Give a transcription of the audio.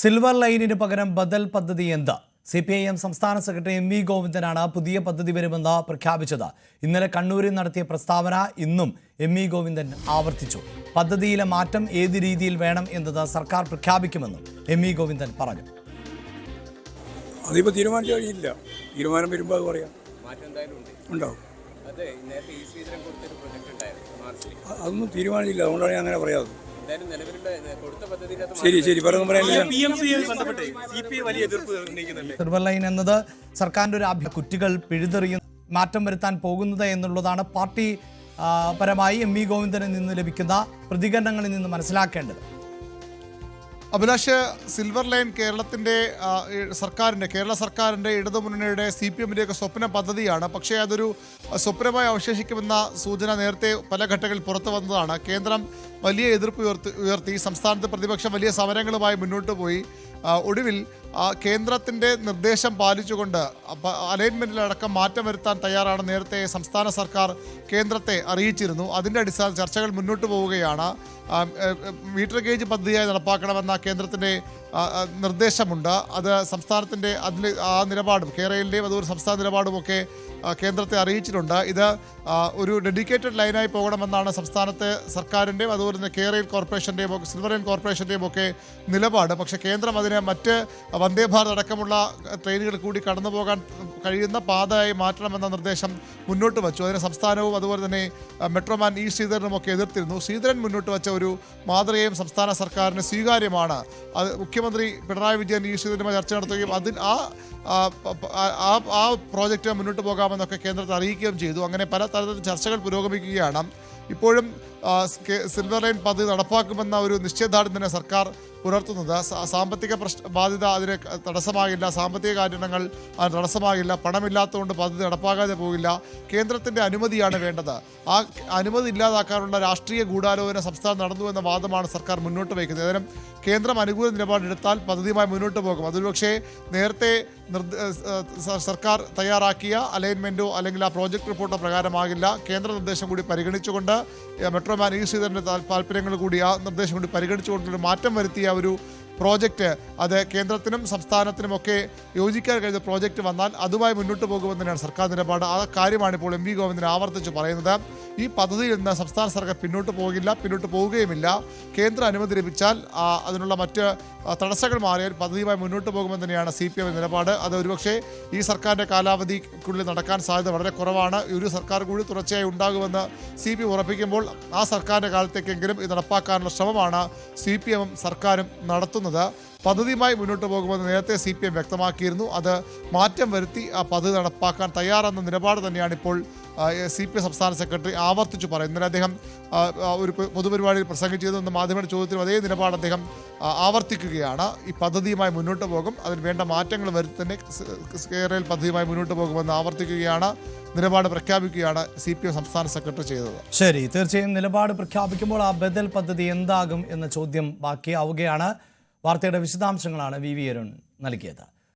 Silver ലൈനിന് പകരം ബദൽ പദ്ധതി എന്ത്? സി പി ഐ എം സംസ്ഥാന സെക്രട്ടറി എം വി ഗോവിന്ദനാണ് പുതിയ പദ്ധതി വരുമെന്ന് പ്രഖ്യാപിച്ചത്. ഇന്നലെ കണ്ണൂരിൽ നടത്തിയ പ്രസ്താവന ഇന്നും എം വി ഗോവിന്ദൻ ആവർത്തിച്ചു. പദ്ധതിയിലെ മാറ്റം ഏത് രീതിയിൽ വേണം എന്നത് സർക്കാർ പ്രഖ്യാപിക്കുമെന്നും എം വി ഗോവിന്ദൻ പറഞ്ഞു. അതിപ്പോൾ തീരുമാനിച്ചു കഴിഞ്ഞില്ല തീരുമാനം വരുമ്പോൾ അത് പറയാം. മാറ്റം എന്തായാലും ഉണ്ട്. ഉണ്ടാവും. അതെ നേരത്തെ ഈ ശ്രീധരൻ കൊടുത്തൊരു പ്രൊജക്ട് ഉണ്ടായിരുന്നു. മാർച്ചിൽ അതൊന്നും തീരുമാനിച്ചില്ല. അതുകൊണ്ടാണ് ഞാൻ അങ്ങനെ പറയാത്തത്. ശരി ശരി. സിൽവർ ലൈൻ എന്നത് സർക്കാരിന്റെ ഒരു അഭ്യ കുറ്റികൾ പിഴുതെറിയും മാറ്റം വരുത്താൻ പോകുന്നത് എന്നുള്ളതാണ് പാർട്ടി പരമായി എം വി ഗോവിന്ദനിൽ നിന്ന് ലഭിക്കുന്ന പ്രതികരണങ്ങളിൽ നിന്ന് മനസ്സിലാക്കേണ്ടത്. അഭിലാഷ് സിൽവർ ലൈൻ കേരളത്തിന്റെ സർക്കാരിന്റെ കേരള സർക്കാരിന്റെ ഇടതുമുന്നണിയുടെ സി പി എമ്മിന്റെയൊക്കെ സ്വപ്ന പദ്ധതിയാണ്. പക്ഷേ അതൊരു സ്വപ്നമായി അവശേഷിക്കുമെന്ന സൂചന നേരത്തെ പല ഘട്ടങ്ങളിൽ പുറത്തു വന്നതാണ്. കേന്ദ്രം വലിയ എതിർപ്പ് ഉയർത്തി ഉയർത്തി സംസ്ഥാനത്ത് പ്രതിപക്ഷം വലിയ സമരങ്ങളുമായി മുന്നോട്ട് പോയി ഒടുവിൽ ആ, കേന്ദ്രത്തിന്റെ നിർദ്ദേശം പാലിച്ചുകൊണ്ട് അലൈൻമെന്റിലടക്കം മാറ്റം വരുത്താൻ തയ്യാറാണ് നേരത്തെ സംസ്ഥാന സർക്കാർ കേന്ദ്രത്തെ അറിയിച്ചിരുന്നു. അതിന്റെ അടിസ്ഥാന ചർച്ചകൾ മുന്നോട്ട് പോവുകയാണ്. മീറ്റർ ഗേജ് പദ്ധതിയായി നടപ്പാക്കണമെന്ന ആ, നിർദ്ദേശമുണ്ട്. അത് സംസ്ഥാനത്തിന്റെ അതിൽ ആ നിലപാടും കേരളയിലെയും അതുപോലെ സംസ്ഥാന നിലപാടുമൊക്കെ കേന്ദ്രത്തെ അറിയിച്ചിട്ടുണ്ട് ഇത് ഒരു ഡെഡിക്കേറ്റഡ് ലൈനായി പോകണമെന്നാണ് സംസ്ഥാനത്തെ സർക്കാരിന്റെയും അതുപോലെ തന്നെ കേരള കോർപ്പറേഷന്റെയും ഒക്കെ സിൽവർ ലൈൻ കോർപ്പറേഷന്റെയും ഒക്കെ നിലപാട് പക്ഷേ കേന്ദ്രം അതിനെ മറ്റ് വന്ദേ ഭാരത് അടക്കമുള്ള ട്രെയിനുകൾ കൂടി കടന്നു പോകാൻ കഴിയുന്ന പാതയായി മാറ്റണമെന്ന നിർദ്ദേശം മുന്നോട്ട് വച്ചു അതിന് സംസ്ഥാനവും അതുപോലെ തന്നെ മെട്രോമാൻ ഇ ശ്രീധരനും ഒക്കെ എതിർത്തിരുന്നു ശ്രീധരൻ മുന്നോട്ട് വച്ച ഒരു മാതൃകയും സംസ്ഥാന സർക്കാരിന് സ്വീകാര്യമാണ് അത് മുഖ്യമന്ത്രി പിണറായി വിജയൻ ഇ ശ്രീധരനുമായി ചർച്ച നടത്തുകയും അതിൽ ആ ആ, പ്രോജക്റ്റ് മുന്നോട്ട് പോകാമെന്നൊക്കെ കേന്ദ്രത്തെ അറിയിക്കുകയും ചെയ്തു. അങ്ങനെ പല തരത്തിൽ ചർച്ചകൾ പുരോഗമിക്കുകയാണ്. ഇപ്പോഴും സിൽവർ ലൈൻ പദ്ധതി നടപ്പാക്കുമെന്ന ഒരു നിശ്ചയദാർഢ്യം തന്നെ സർക്കാർ പുലർത്തുന്നത്. സാമ്പത്തിക പ്രശ്ന ബാധ്യത അതിന് തടസ്സമാകില്ല. സാമ്പത്തിക കാരണങ്ങൾ തടസ്സമാകില്ല. പണമില്ലാത്തതുകൊണ്ട് പദ്ധതി നടപ്പാകാതെ പോകില്ല. കേന്ദ്രത്തിന്റെ അനുമതിയാണ് വേണ്ടത്. ആ അനുമതി ഇല്ലാതാക്കാനുള്ള രാഷ്ട്രീയ ഗൂഢാലോചന സംസ്ഥാനം നടന്നു എന്ന വാദമാണ് സർക്കാർ മുന്നോട്ട് വയ്ക്കുന്നത്. ഏതായാലും കേന്ദ്രം അനുകൂല നിലപാടെടുത്താൽ പദ്ധതിയുമായി മുന്നോട്ട് പോകും. അതൊരു പക്ഷേ നേരത്തെ സർക്കാർ തയ്യാറാക്കിയ അലൈൻമെന്റോ അല്ലെങ്കിൽ ആ പ്രോജക്റ്റ് റിപ്പോർട്ടോ പ്രകാരമാകില്ല. കേന്ദ്ര നിർദ്ദേശം കൂടി പരിഗണിച്ചുകൊണ്ട് ഏഹ് മെട്രോമാൻ ഈ ശ്രീധരന്റെ താല്പര്യങ്ങൾ കൂടി ആ നിർദ്ദേശം കൂടി പരിഗണിച്ചുകൊണ്ടൊരു മാറ്റം വരുത്തിയ ഒരു പ്രോജക്റ്റ് അത് കേന്ദ്രത്തിനും സംസ്ഥാനത്തിനും ഒക്കെ യോജിക്കാൻ കഴിയുന്ന പ്രോജക്റ്റ് വന്നാൽ അതുമായി മുന്നോട്ട് പോകുമെന്ന് തന്നെയാണ് സർക്കാർ നിലപാട്. ആ കാര്യമാണ് ഇപ്പോൾ എം വി ഗോവിന്ദൻ ആവർത്തിച്ച് പറയുന്നത്. ഈ പദ്ധതിയിൽ നിന്ന് സംസ്ഥാന സർക്കാർ പിന്നോട്ട് പോകില്ല പിന്നോട്ട് പോവുകയുമില്ല. കേന്ദ്ര അനുമതി ലഭിച്ചാൽ അതിനുള്ള മറ്റ് തടസ്സങ്ങൾ മാറിയാൽ പദ്ധതിയുമായി മുന്നോട്ട് പോകുമെന്ന് തന്നെയാണ് സി പി എം നിലപാട്. അത് ഒരുപക്ഷെ ഈ സർക്കാരിന്റെ കാലാവധിക്കുള്ളിൽ നടക്കാൻ സാധ്യത വളരെ കുറവാണ്. ഒരു സർക്കാർ കൂടി തുടർച്ചയായി ഉണ്ടാകുമെന്ന് സി പി ഉറപ്പിക്കുമ്പോൾ ആ സർക്കാരിന്റെ കാലത്തേക്കെങ്കിലും ഇത് നടപ്പാക്കാനുള്ള ശ്രമമാണ് സി പി എമ്മും സർക്കാരും നടത്തുന്നത്. പദ്ധതിയുമായി മുന്നോട്ട് പോകുമെന്ന് നേരത്തെ സി പി എം വ്യക്തമാക്കിയിരുന്നു. അത് മാറ്റം വരുത്തി ആ പദ്ധതി നടപ്പാക്കാൻ തയ്യാറെന്ന നിലപാട് തന്നെയാണ് ഇപ്പോൾ സി പി സംസ്ഥാന സെക്രട്ടറി ആവർത്തിച്ചു പറയുന്നത്. ഇന്നലെ അദ്ദേഹം ഒരു പൊതുപരിപാടിയിൽ പൊതുപരിപാടിയിൽ എന്ന മാധ്യമ ചോദ്യത്തിലും അതേ നിലപാട് അദ്ദേഹം ആവർത്തിക്കുകയാണ്. ഈ പദ്ധതിയുമായി മുന്നോട്ട് പോകും. അതിന് വേണ്ട മാറ്റങ്ങൾ വരുത്തി തന്നെ കേരളയിൽ പദ്ധതിയുമായി മുന്നോട്ട് പോകുമെന്ന് ആവർത്തിക്കുകയാണ്. നിലപാട് പ്രഖ്യാപിക്കുകയാണ് സി പി എം സംസ്ഥാന സെക്രട്ടറി ചെയ്തത്. ശരി തീർച്ചയായും നിലപാട് പ്രഖ്യാപിക്കുമ്പോൾ ആ ബദൽ പദ്ധതി എന്താകും എന്ന ചോദ്യം ബാക്കിയാവുകയാണ്. വാർത്തയുടെ വിശദാംശങ്ങളാണ് വി വി അരുൺ നൽകിയത്.